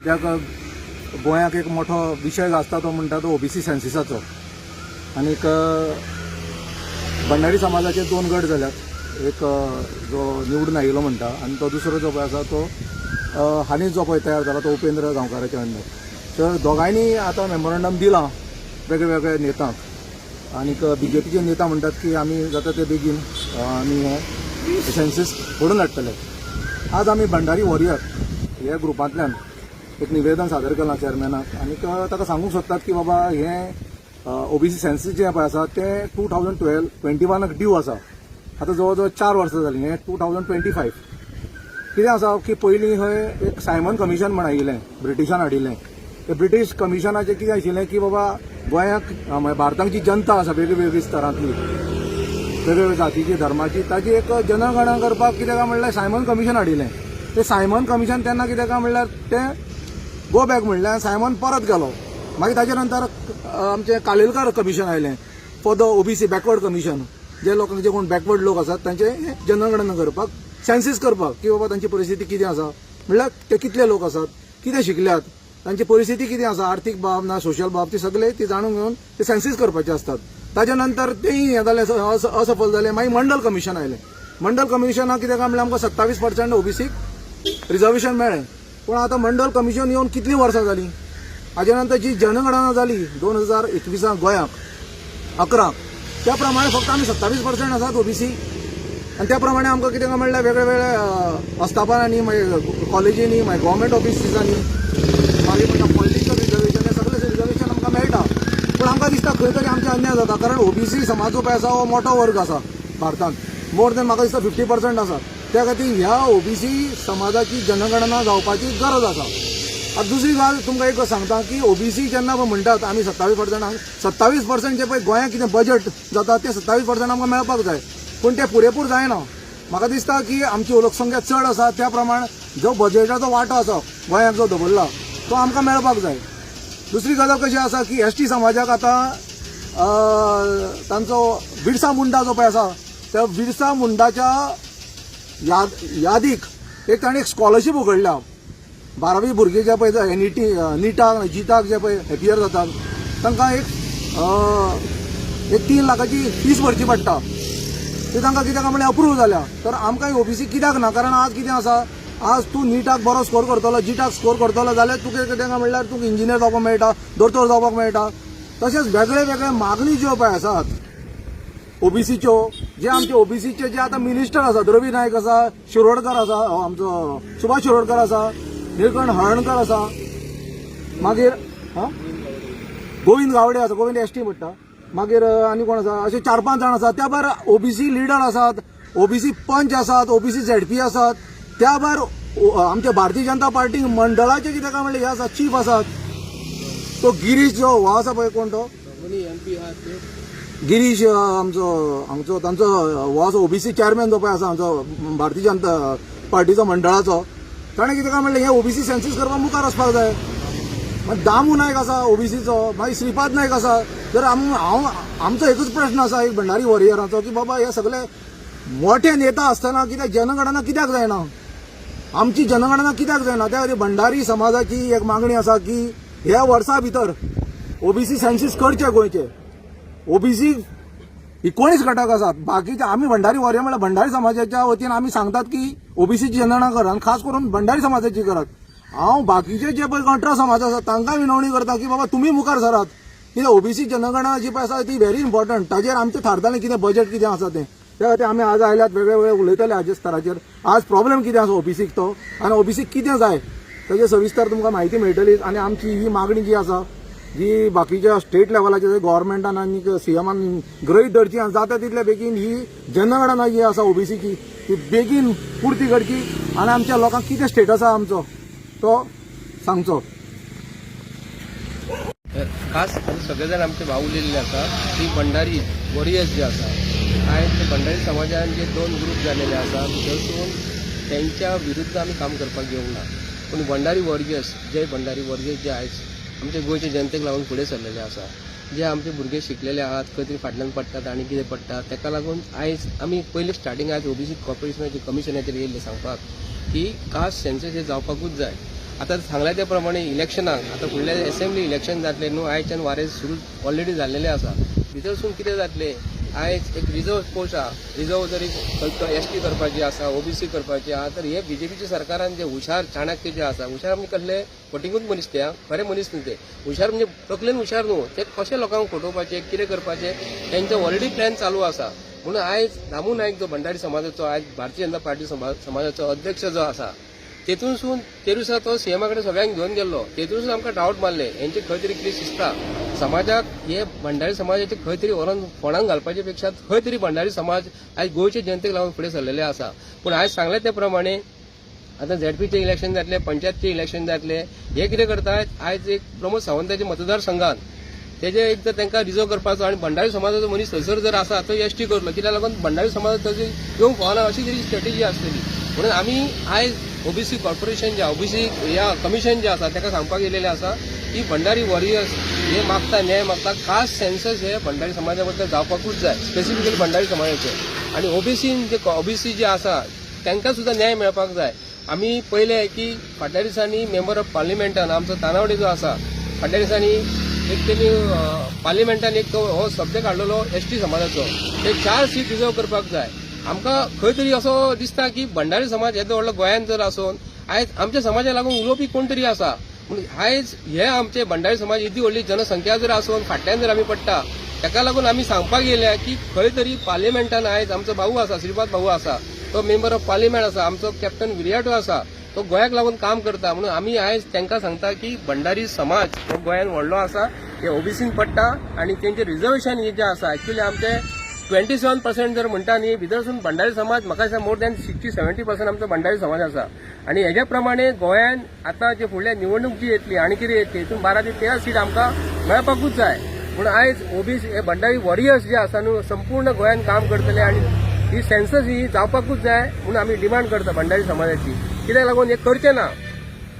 कित्याक गोंयाक एक मोठो विशय गाजता तो म्हणटा तो ओबीसी सेन्सिसाचो आनीक भंडारी समाजाचे दोन गट जाल्यात. एक जो निवडून आयिल्लो म्हणटा आनी तो दुसरो जो पळय आसा तो हालींच जो पळय तयार जाला तो उपेंद्र गांवकाराच्या अंडर तर दोगांयनी आतां मेमोरंडम दिलां वेगळे वेगळे नेतांक आनीक बी जे पीचे नेता म्हणटात की आमी जाता ते बेगीन अ, आमी हे सेन्सीस फोडून हाडटले आज आमी भंडारी वॉरियर हे ग्रुपांतल्यान एक निवेदन सादर केलां चॅरमॅनाक आनी ताका सांगूंक सोदतात की बाबा हें ओबीसी सेन्सीस जें पळय आसा तें टू थावजंड टुवेल्व ट्वेंटी वनाक ड्यू आसा आतां जवळ जवळ चार वर्सां जालीं हें टू थावजंड ट्वेंटी फायव कितें आसा की पयलीं खंय एक सायमन कमिशन म्हण आयिल्लें ब्रिटिशान हाडिल्लें तें ब्रिटीश कमिशनाचें कितें आशिल्लें की बाबा गोंयाक अ, भारतांत जी जनता आसा वेगळी वेगळी स्तरांतली. वेगवेगळ्या जातीची धर्माची. ताची एक जनगणना करपाक कितें काय म्हणल्यार सायमन कमिशन हाडिल्लें तें सायमन कमिशन तेन्ना कितें काय म्हणल्यार तें गो बॅक म्हणल्यार सायमन परत गेलो. मागीर ताचे नंतर आमचे आमचें कालेलकार कमिशन आयलें for the OBC backward commission जे लोकांक जे कोण बॅकवर्ड लोक आसात तांचे जनगणना करपाक सेन्सीस करपाक की बाबा तांची परिस्थिती कितें आसा. म्हणल्यार ते कितले लोक आसात कितें शिकल्यात तांची परिस्थिती कितें आसा आर्थीक बाब ना सोशल बाब ती सगळे ती जाणून घेवन ते सेन्सीस करपाचे असतात. ताच्या नंतर तेंय हें जालें अस- असफल जालें मागीर मंडल कमिशन आयलें मंडल कमिशनाक कितें काय म्हणल्यार आमकां सत्तावीस पर्संट ओबीसीक रिजर्वेशन मेळ्ळें पूण आतां मंडल कमिशन येवन कितलीं वर्सां जालीं हाज्या नंतर जी जनगणना जाली दोन हजार एकविसाक गोंयाक अकराक त्या प्रमाणे फक्त आमी सत्तावीस पर्संट आसात ओबीसी आनी त्या प्रमाणे आमकां कितें म्हणल्यार वेगळे वेगळे मागीर कॉलेजींनी मागीर गव्हर्मेंट ऑफिसिसांनी मागीर म्हणटा पॉलिटिकल रिजर्वेशन हे सगळे रिजर्वेशन आमकां मेळटा पूण आमकां दिसता खंय तरी आमचे अन्याय जाता. कारण ओबीसी समाज जो पळय आसा हो मोठो वर्ग आसा भारतांत. मोर देन म्हाका दिसता फिफ्टी पर्संट आसा त्या खातीर ह्या ओबीसी समाजाची जनगणना जावपाची गरज आसा. आतां दुसरी गजाल तुमकां एक सांगता की ओबीसी जेन्ना पळय म्हणटात आमी सत्तावीस पर्संटाक सत्तावीस पर्संट जे पळय गोंयांत कितें बजट जाता ते सत्तावीस पर्संट आमकां मेळपाक जाय. पूण ते पुरेपूर जायना. म्हाका दिसता की आमची लोकसंख्या चड आसा त्या प्रमाण जो बजेटाचो वांटो आसा गोंयाक जो दवरला तो आमकां मेळपाक जाय. दुसरी गजाल कशी आसा की एस टी समाजाक आतां तांचो बिरसा मुंडा जो पळय आसा त्या बिरसा मुंडाच्या याद यादीक एक ताणें एक स्कॉलरशीप उगडल्या बारावी भुरगे जे पळय नीटी निटाक जिताक जे पळय हॅपियर जातात तांकां एक एक तीन लाखाची फीस भरची पडटा. ती तांकां कित्याक म्हणल्यार अप्रूव जाल्या? तर आमकां ओबीसी कित्याक ना? कारण आज कितें आसा? आज तूं निटाक बरो स्कोर करतलो जिटाक स्कोर करतलो जाल्यार तुका कित्याक म्हणल्यार तुका इंजिनियर जावपाक मेळटा दोतोर जावपाक मेळटा. तशेंच वेगळे वेगळे मागणी ज्यो पळय आसात ओबीसीच्यो जे आमचे ओबीसीचे जे आतां मिनिस्टर आसा द्रवी नायक आसा शिरोडकर आसा आमचो सुभाष शिरोडकर आसा निळकंठ हळणकर आसा मागीर गोविंद गावडे आसा गोविंद एस टी म्हणटा. मागीर आनी कोण आसा? अशे चार पांच जाण आसात. त्या भायर ओबीसी लिडर आसात ओबीसी पंच आसात ओबीसी झेडपी आसात. त्या भायर आमच्या भारतीय जनता पार्टी मंडळाचे कितें काय म्हणलें? हे आसा चीफ आसात. तो गिरीश जो हो आसा पळय कोण तो? गिरीश अ, आमचो हांगचो तांचो हो आसा ओबीसी चेअरमॅन जो पळय आसा आमचो भारतीय जनता पार्टीचो मंडळाचो. ताणें कितें काय म्हणलें हे ओबीसी सेन्सीस करपाक मुखार वचपाक जाय मागीर दामू नायक आसा ओबीसीचो मागीर श्रीपाद नायक आसा जर आम हांव आमचो एकूच प्रश्न आसा एक भंडारी वॉरियराचो की बाबा हे सगळे मोठे नेता आसतना कित्याक जनगणना कित्याक जायना? आमची जनगणना कित्याक जायना? त्या खातीर भंडारी समाजाची एक मागणी आसा की ह्या वर्सा भितर ओबीसी सेन्सीस करचे गोंयचे. ओबीसी एकोणीस घटक आसात बाकीचे आमी भंडारी वॉरियर म्हळ्यार भंडारी समाजाच्या वतीन आमी सांगतात की ओबीसीची जनगणना करात आनी खास करून भंडारी समाजाची करात हांव बाकीचे जे पळय कंट्रा समाज आसा तांकां विनवणी करता की बाबा तुमी मुखार सरात कित्याक ओबीसी जनगणना जी पळय आसा ती व्हेरी इम्पॉर्टंट ताजेर आमचें थारतालें कितें बजेट कितें आसा तें. त्या खातीर आमी आज आयल्यात वेगळे वेगळे उलयतले हाजे स्तराचेर. आज प्रॉब्लेम कितें आसा ओबीसीक तो? आनी ओबीसीक कितें जाय ताजे सविस्तर तुमकां म्हायती मेळटली आनी आमची ही मागणी जी आसा जी बाकीच्या स्टेट लेवलाचे गव्हर्मेंटान आनी सीएमान गृहीत धरची आनी जाता तितल्या बेगीन ही जनगणना जी आसा ओबीसीची ती बेगीन पुर्ती करची आनी आमच्या लोकांक कितें स्टेटस आसा आमचो तो सांगचो खास सगळे जाण आमचे भाऊ उलयल्ले आसा ती भंडारी वॉरियर्स जे आसा आयज ते भंडारी समाजान जे दोन ग्रूप जालेले आसा भितरसून तेंच्या विरुद्ध आमी काम करपाक घेवंक ना. पूण भंडारी वॉरियर्स जे भंडारी वॉरियर्स जे आयज आमच्या गोंयच्या जनतेक लागून फुडें सरलेले आसा. जे आमचे भुरगे शिकलेले आहात खंय तरी फाटल्यान पडटात आनी कितें पडटा ताका लागून आयज आमी पयलीं स्टार्टींग आयज ओबीसी कॉर्पोरेशनाचे कमिशनाचेर येयल्लें सांगपाक की कास्ट सेन्सस हे जावपाकूच जाय. आतां सांगल्या त्या प्रमाणे इलेक्शनाक आतां फुडलें एसेंब्ली इलेक्शन जातले न्हू आयच्यान वारें सुरू ऑलरेडी जाल्लेले आसा. भितरसून कितें जातलें? आयज एक रिजर्व कोश आहा रिजर्व जरी एस टी करपाची आसा ओबीसी करपाची आहा तर हे बीजेपीच्या सरकारान जे हुशार चाणक्य जे आसा हुशार म्हणजे कसले? फटिंगूच मनीस ते हा. खरे मनीस न्हू ते. हुशार म्हणजे तकलेन हुशार न्हू. ते कशें लोकांक फटोवपाचे कितें करपाचे? तेंचो ऑलरेडी प्लॅन चालू आसा. म्हणून आयज दामू नायक जो भंडारी समाजाचो आयज भारतीय जनता पार्टी समा- समाजाचो अध्यक्ष जो आसा तेतूनसून तेरुसा तो सीएमा कडेन सगळ्यांक घेवन गेल्लो. तेतूनसून आमकां डावट मारले. हेंचे खंय तरी कितें शिस्ता. समाजाक हे भंडारी समाजाचे खंय तरी व्हरोन फोंडांक घालपाचे पेक्षा खंय तरी भंडारी समाज आयज गोंयचे जनतेक लागून फुडें सरलेले आसा. पूण आयज सांगले ते प्रमाणे आतां झेडपीचे इलेक्शन जातले पंचायतचे इलेक्शन जातले हे कितें करतात? आयज एक प्रमोद सावंताच्या मतदारसंघात तेजे एक तर तांकां रिजर्व करपाचो आनी भंडारी समाजाचो मनीस थंयसर जर आसा तो एस टी करलो कित्याक लागून भंडारी समाज थंय येवंक पावना अशी तरी स्ट्रेटेजी आसतली. म्हणून आमी आयज ओबीसी कॉर्पोरेशन जे ओबीसी ह्या कमिशन जे आसा ताका सांगपाक येयलेले आसा की भंडारी वॉरियर्स हे मागता न्याय मागता खास सेन्सस हे भंडारी समाजा बद्दल जावपाकूच जाय स्पेसिफिकली भंडारी समाजाचे. आणि ओबीसीन जे ओबीसी जे आसा तांकां सुद्दां न्याय मेळपाक जाय. आमी पयलें की फाटल्या दिसांनी मेंबर ऑफ पार्लिमेंटान आमचो तानावडे जो आसा फाटल्या दिसांनी एक तेणी पार्लिमेंटान एक तो हो सब्जेक्ट हाडलेलो एस टी समाजाचो. ते चार सीट रिजर्व करपाक जाय. आमकां खंय तरी असो दिसता की भंडारी समाज येदो व्हडलो गोंयांत जर आसून आयज आमच्या समाजा लागून उलोवपी कोण तरी आसा. पूण आयज हे आमचे भंडारी समाज इतली व्हडली जनसंख्या जर आसून फाटल्यान जर आमी पडटा ताका लागून आमी सांगपाक येयल्या की खंय तरी पार्लिमेंटान आयज आमचो भाऊ आसा श्रीपाद भाऊ आसा तो मेंबर ऑफ पार्लिमेंट आसा आमचो कॅप्टन विरियाटो आसा तो गोंयाक लागून काम करता. म्हणून आमी आयज तांकां सांगता की भंडारी समाज हो गोंयान व्हडलो आसा. हे ओबीसीन पडटा आणि त्यांचे रिजर्वेशन हे जे आसा एक्चुली आमचे ट्वेंटी सेवन पर्सेंट जर म्हणटा न्ही भितरसून भंडारी समाज म्हाका दिसता more than sixty seventy percent आमचो भंडारी समाज आसा. आणि हेज्या प्रमाणे गोंयान आतां जे फुडल्या निवडणूक जी येतली आनी कितें येतली हितून बारा ते तेरा सीट आमकां मेळपाकूच जाय. पूण आयज ओबीसी हे भंडारी वॉरियर्स जे आसा न्हू संपूर्ण गोंयान काम करतले आणि ही सेन्सस ही जावपाकूच जाय म्हणून आमी डिमांड करता भंडारी समाजाची. कित्याक लागून हे करचें ना.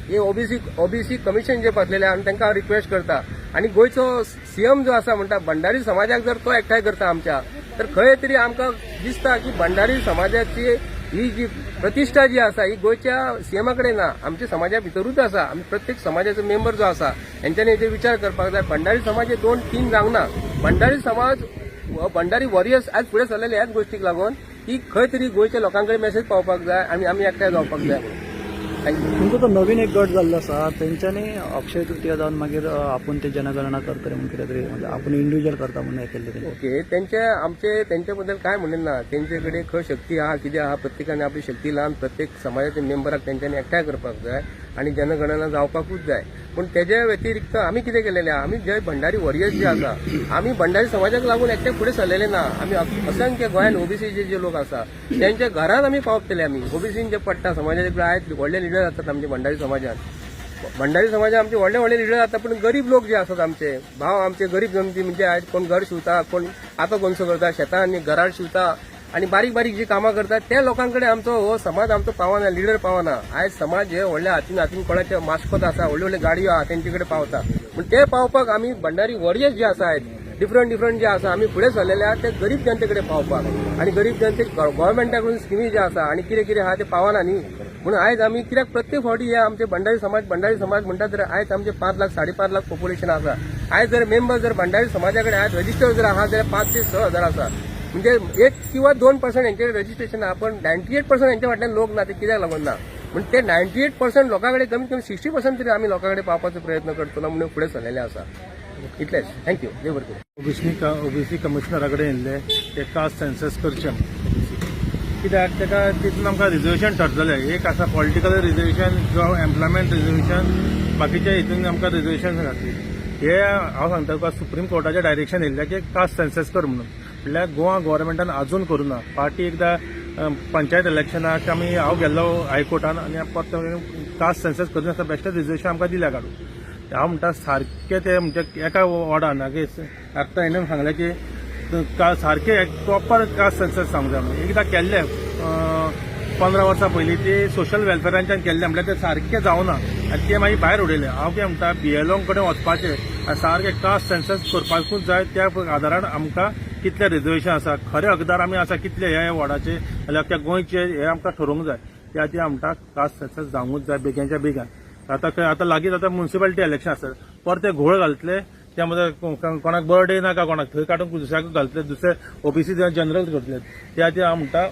हे ओबीसी ओबीसी कमिशन जे बसलेले आनी तांकां रिक्वेस्ट करता. आनी गोंयचो सीएम जो आसा म्हणटा भंडारी समाजाक जर तो एकठांय करता आमच्या तर खंय तरी आमकां दिसता की भंडारी समाजाची ही जी प्रतिश्ठा जी आसा ही गोंयच्या सीएमा कडेन ना. आमच्या समाजा भितरूच आसा आमी प्रत्येक समाजाचो मेंबर जो आसा हेंच्यांनी हेचेर विचार करपाक जाय भंडारी समाज हे दोन तीन जावंक ना भंडारी समाज भंडारी वॉरियर्स आज फुडें सरलेले ह्याच गोष्टीक लागून. की खंय तरी गोंयच्या लोकां कडेन मेसेज पावपाक जाय आनी आमी एकठांय जावपाक जाय. तुमचो तो नवीन एक गट जाल्लो आसा तेंच्यांनी अक्षय तृतीया जावन मागीर आपूण ते जनगणना करतले म्हणून कितें तरी म्हणजे आपूण इंडिव्हिज्युअल करता म्हणून हे केल्लें. ओके. त्यांचे आमचे त्यांच्या बद्दल काय म्हणेन ना? तेंचे कडेन खंय शक्ती आहा कितें आहा प्रत्येकाने आपली शक्ती लावन प्रत्येक समाजाच्या मेंबराक तेंच्यांनी एकठांय करपाक जाय. आणि जनगणना जावपाकूच जाय. पूण त्याच्या व्यतिरिक्त आमी कितें केलेलें आहा? आमी जे भंडारी वॉरियर्स जे आसा आमी भंडारी समाजाक लागून एकटे फुडें सरलेले ना. आमी असंख्य गोंयान ओबीसीचे जे लोक आसा त्यांच्या घरांत आमी पावतले आमी ओबीसीन जे पडटा समाजाचे आयज व्हडले लिडर जातात आमचे भंडारी समाजांत. भंडारी समाजात आमचे व्हडले व्हडले लिडर जातात पण गरीब लोक जे असतात आमचे भाव आमचे गरीब जमती म्हणजे आयज कोण घर शिवता कोण आता कोणसो करता शेतां आनी घरार शिवता आणि बारीक बारीक जी कामां करतात त्या लोकांकडे आमचो हो समाज आमचो पावना लिडर पावना. आयज समाज हे व्हडल्या हातीन हातीन कोणाचे मास्कोत आसा व्हडले व्हडले गाडयो आहा तेंचे कडेन पावता. पूण ते पावपाक आमी भंडारी वॉरियर्स जे आसा आयज डिफरंट डिफरंट जे आसा आमी फुडें सरलेले आहा ते गरीब जनते कडेन पावपाक. आनी गरीब जनते गोव्हर्मेंटा कडून स्किमी जे आसा आनी कितें कितें आहा ते पावना न्ही. म्हणून आयज आमी कित्याक प्रत्येक फावटी हे आमचे भंडारी समाज भंडारी समाज म्हणटा तर आयज आमचे पांच लाख साडे पांच लाख पॉप्युलेशन आसा आयज जर मेंबर जर भंडारी समाजा कडेन आयज रजिस्टर जर आहा जाल्यार पांच ते स हजार आसा म्हणजे एक किंवा दोन पर्संट यांचे रजिस्ट्रेशन आहा पण नायन्टी एट पर्संट यांच्या फाटल्यान लोक ना ते कित्याक लागून ना म्हणजे ते नायन्टी एट पर्संट लोकां कडेन कमीत कमी सिक्स्टी पर्संट तरी आमी लोकां कडेन पावपाचो प्रयत्न करतलो म्हणून फुडें सरलेले आसा इतलेंच थँक्यू देव बरें करूं. ओबीसी ओबीसी कमिशनरा कडेन येयल्ले ते कास्ट सेन्सस करचें कित्याक? ताका तितून आमकां रिजर्वेशन ठरतलें. एक आसा पॉलिटिकल रिजर्वेशन किंवा एम्प्लॉयमेंट रिजर्वेशन बाकीच्या हितून आमकां रिजर्वेशन घातली. हे हांव सांगता तुका सुप्रीम कोर्टाचें डायरेक्शन येयल्लें की कास्ट सेन्सस कर म्हणून. म्हटल्यार गोवा गव्हर्मेंटान आजून करूं ना पार्टी एकदां पंचायत इलेक्शनाक आमी हांव गेल्लो हायकोर्टान आनी परत कास्ट सेन्सस आसता बेश्टेच रिजर्वेशन आमकां दिल्या काडून. हांव म्हणटा सारकें ते म्हणजे एका वॉर्डान आतां हेणें सांगलें की का सारकें प्रॉपर कास्ट सेन्सस सांगूंक जाय म्हणून. एकदां केल्लें पंदरा वर्सां पयलीं ते सोशल वेलफेरांच्यान केल्लें म्हणल्यार तें सारकें जावना आनी ते मागीर भायर उडयलें. हांव कितें म्हणटा बीएलओ कडेन वचपाचें. आनी सारकें कास्ट सेन्सस करपाकूच जाय त्या आदारान आमकां कितलें रिजर्वेशन आसा? खरे हकदार आमी आसा कितले हे वॉर्डाचे? जाल्यार त्या गोंयचे हे आमकां ठरोवंक जाय. त्या खातीर आमकां म्हणटा कास्ट सेन्सस जावंकूच जाय बेगीनच्या बेगीन. आतां खंय आतां लागींच आतां म्युन्सिपालिटी इलेक्शन आसता परते घोळ घालतले. त्यामध्ये को- कोणाक बर्थडे नाका कोणाक थंय काडून दुसऱ्याक घालतले. दुसरे ओबीसी जनरल करतले. त्या खातीर हांव म्हणटा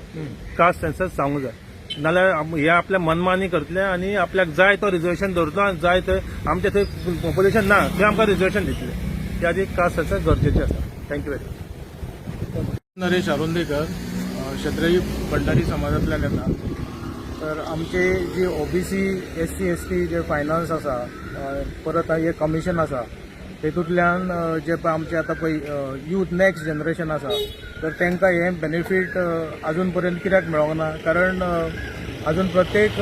कास्ट सेन्सस जावंक जाय. नाल्यार हे आपल्या मनमानी करतले आनी आपल्याक जाय तो रिजर्वेशन दवरतलो आनी जाय थंय आमचे थंय पॉप्युलेशन ना थंय आमकां रिजर्वेशन दितले. त्या खातीर कास्ट सेन्सस गरजेचे आसा. Thank you very much Naresh Arundekar अ, भंडारी समाजांतल्यान येता तर आमचे जे C S C S T जे फायनान्स आसा परत हे कमिशन आसा तेतूंतल्यान जे पळय आमचे आतां पळय यूथ नेक्स्ट जनरेशन आसा तर तांकां हे बेनिफीट अजून पर्यंत कित्याक मेळोंक ना कारण अजून प्रत्येक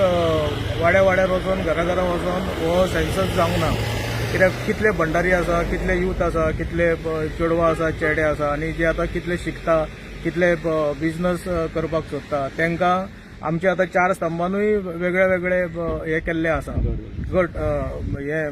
वाड्या वाड्यार वचोन घरा घरा वचोन हो सेन्सस जावंक ना. कित्याक कितले भंडारी आसा कितले यूथ आसा कितले चेडवां आसा चेडे आसा आनी जे आतां कितले शिकता कितले बिझनस करपाक सोदता तांकां आमचे आतां चार स्तंभानूय वेगळे वेगळे हे केल्ले आसा. गट हे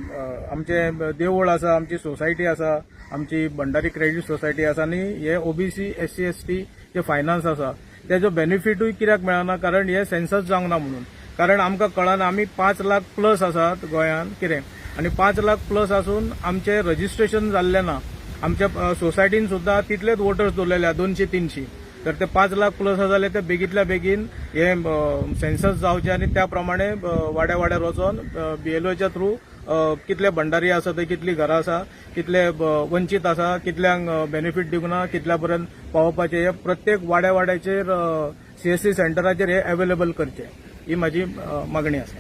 आमचे देवूळ आसा आमची सोसायटी आसा आमची भंडारी क्रेडिट सोसायटी आसा आनी हे OBC S C S T जे फायनान्स आसा तेजो बेनिफिटूय कित्याक मेळना कारण हे सेन्सस जावंक ना म्हणून. कारण आमकां कळना आमी पांच लाख प्लस आसात गोंयांत कितें? आनी पांच लाख प्लस आसून आमचें रजिस्ट्रेशन जाल्लें ना आमच्या सोसायटीन सुद्दां तितलेच वोटर्स दवरलेले आहा दोनशे तीनशी. तर ते पांच लाख प्लस आसा जाल्यार ते बेगींतल्या बेगीन हे सेन्सस जावचे आनी त्या प्रमाणे वाड्या वाड्यार वचोन बीएलओच्या थ्रू कितले भंडारी आसा थंय कितलीं घरां आसा कितले वंचीत आसा कितल्यांक बेनिफीट दिवंक ना कितल्या पर्यंत पावोवपाचे हे प्रत्येक वाड्या वाड्याचेर सीएससी सेंटराचेर हे अवेलेबल करचे. ही माझी मागणी आसा